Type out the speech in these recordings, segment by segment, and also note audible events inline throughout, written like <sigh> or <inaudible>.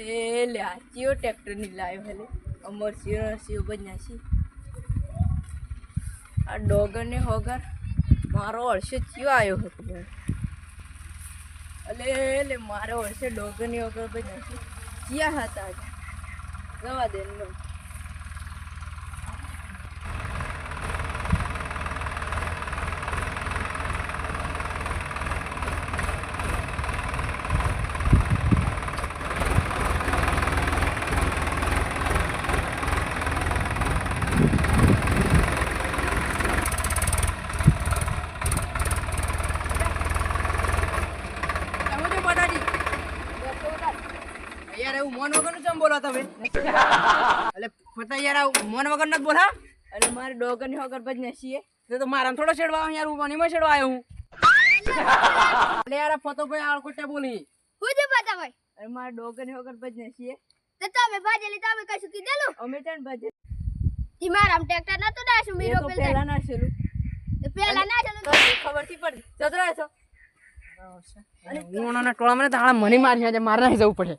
અરે લે, આ ચિયો ટ્રેક્ટરની લાવ્યો હલે અમર સિંહ સિંહ બન્યાસી આ ડોગર ને હોગર મારો અળશે ચિયો આવ્યો હતો અલે, લે, મારો અળશે ડોગરની હોગર બન્યાસી ચિયા હતા? જવા દે ને હું તો બટાટી યાર એવું મોન વગરનું ચમ બોલો તમે? એટલે ફટા યાર મોન વગર નથી બોલા? એટલે મારે ડોગરની વગર બજ નસીએ. તો મારા થોડો છેડવા યાર હું મનીમાં છેડવા આવ્યો હું. એટલે યાર ફતો ભાઈ આ કોટે બોલી. હું જે પાતા ભાઈ અને મારે ડોગરની હોગર બજ નસીએ. તો તમે ભાજેલી તમે કશું કીધેલું? અમે ત્યાં બજ ઈ મારામ ટ્રેક્ટર નતું નાશું મીરો તો પેલા પહેલા છેલું. પેલા ના ચાલો ખબરથી પડી જતો રહે છો. ટોળા મને તાળા મને મારી આજે મારે નહીં જવું પડે.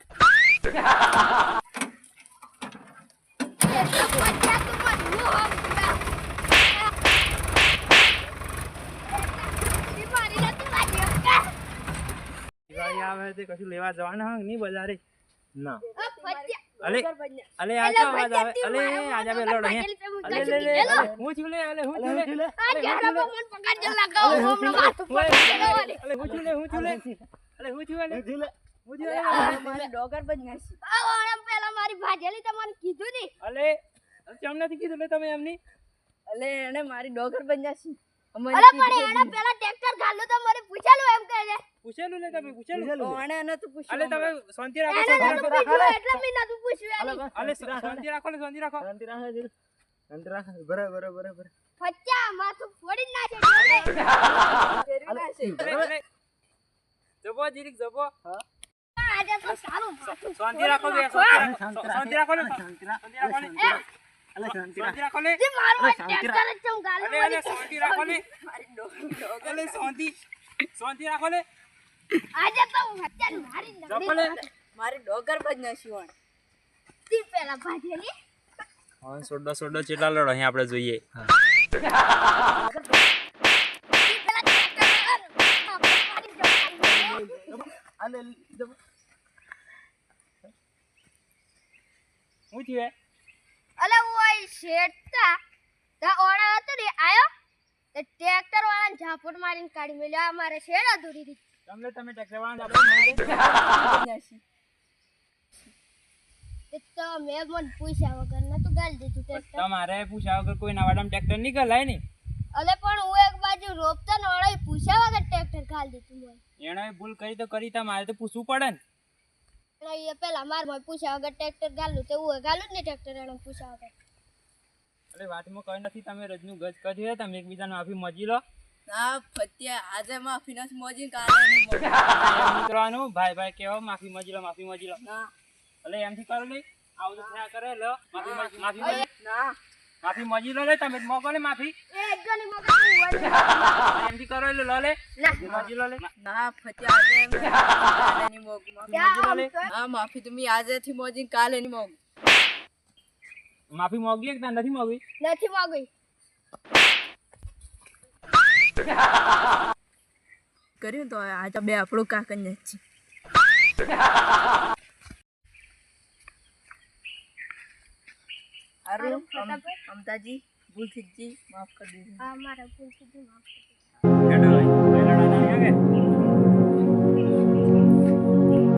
આવે તે કશું લેવા જવાના હોય નહીં બજારે? ના. અલે અલે આ તો અવાજ આવે? અલે આજા બે લડ અહીંયા. અલે લે લે. અલે હું છું લે. અલે હું છું લે. અલે હું છું લે. અલે હું છું લે. અલે હું છું લે. હું છું લે. મારે ડોગર બજ નસી પેલા મારી ભાજેલી તમને કીધું ની અલે કેમ નથી કીધું? લે તમે એમની. એટલે એને મારી ડોગર બજ નસી અરે પણ એને પેલા ટ્રેક્ટર ગાલું તો મને પૂછેલું એમ કહે છે. પૂછેલું લે તમે પૂછેલું. આણે નતું પૂછ્યું અલે તમે શાંતિ રાખો એને શાંતિ નતું પૂછ્યું એટલે મેં નતું પૂછ્યું એની. અલે શાંતિ રાખો શાંતિ રાખો ફચ્ચા માથું ફોડી નાખે. અલે. અલે જબો જીરીક જબો. માથું શાંતિ રાખો બે શાંતિ રાખો. ને? શાંતિ રાખો ને? શાંતિ રાખો ને? જે મારું ટ્રેક્ટર જ ચમ ગાલું અલે અલે શાંતિ રાખો ને? અલે શાંતિ. શાંતિ રાખો ને? આજે તો હું મારી ડોગર બજ નસી વાણ તી પેલા ભાજેલી. હા સોડો સોડો ચેટલા લડો અહીં આપણે જોઈએ. તી પેલા ટ્રેક્ટર મારી જવાનું. હું થયું અલે ઓય શેઠતા તા ઓળા હતો ને આયો? તે ટ્રેક્ટર વાળાને ઝાપટ મારીને કાઢી મેલ્યો. આ મારે શેડ અધૂરી હતી તમને તમે ટ્રેક્ટર વાળાને ઝાપટ મારી તે તો મેં મને પૂછ્યા વગર ન તું ગાલ દીધું ટ્રેક્ટર તમારે પૂછ્યા વગર કોઈ નવાડામાં ટ્રેક્ટર નહીં ગલાય ને? અલે પણ હું એક બાજુ રોપતા ને ઓળા પૂછ્યા વગર ટ્રેક્ટર ગાલ દીધું મને. એણે ભૂલ કરી તો કરી તમારે તો પૂછવું પડે ને. એ પેલા માર મોય પૂછ્યા વગર ટ્રેક્ટર ગાલું તે હું ગાલું જ ને ટ્રેક્ટર એને પૂછ્યા વગર. અરે વાતમાં કઈ નથી તમે રજનું ગજ કરી હે તમે એકબીજાને માફી મજી લો. ના ફત્યા આજે માફી નથી મોજી કાલે કરવાનું ભાઈ ભાઈ કેવો માફી મજી લો માફી મજી લો. ના. એટલે એમથી કરો નહીં આવું તો થયા કરે લો માફી માફી ના. માફી મજી લો લે તમે મોગો મોકો ને માફી. એ મગજ હોય એમથી કરો લો લે. ના. મજી લો લે. ના ફત્યા આજે <laughs> નહીં મોગું. મજી લો લે. હા માફી તમે આજેથી મોજી કાલે ની મોગું. માફી મોગી કે નથી મોગી નથી મોગી કર્યું તો આજે બે આપણું કાકન જ છે. <laughs> મારું અમતાજી ભૂલ થઈ માફ કરી દીધી. હા મારા ભૂલ થઈ માફ કરી દીધી.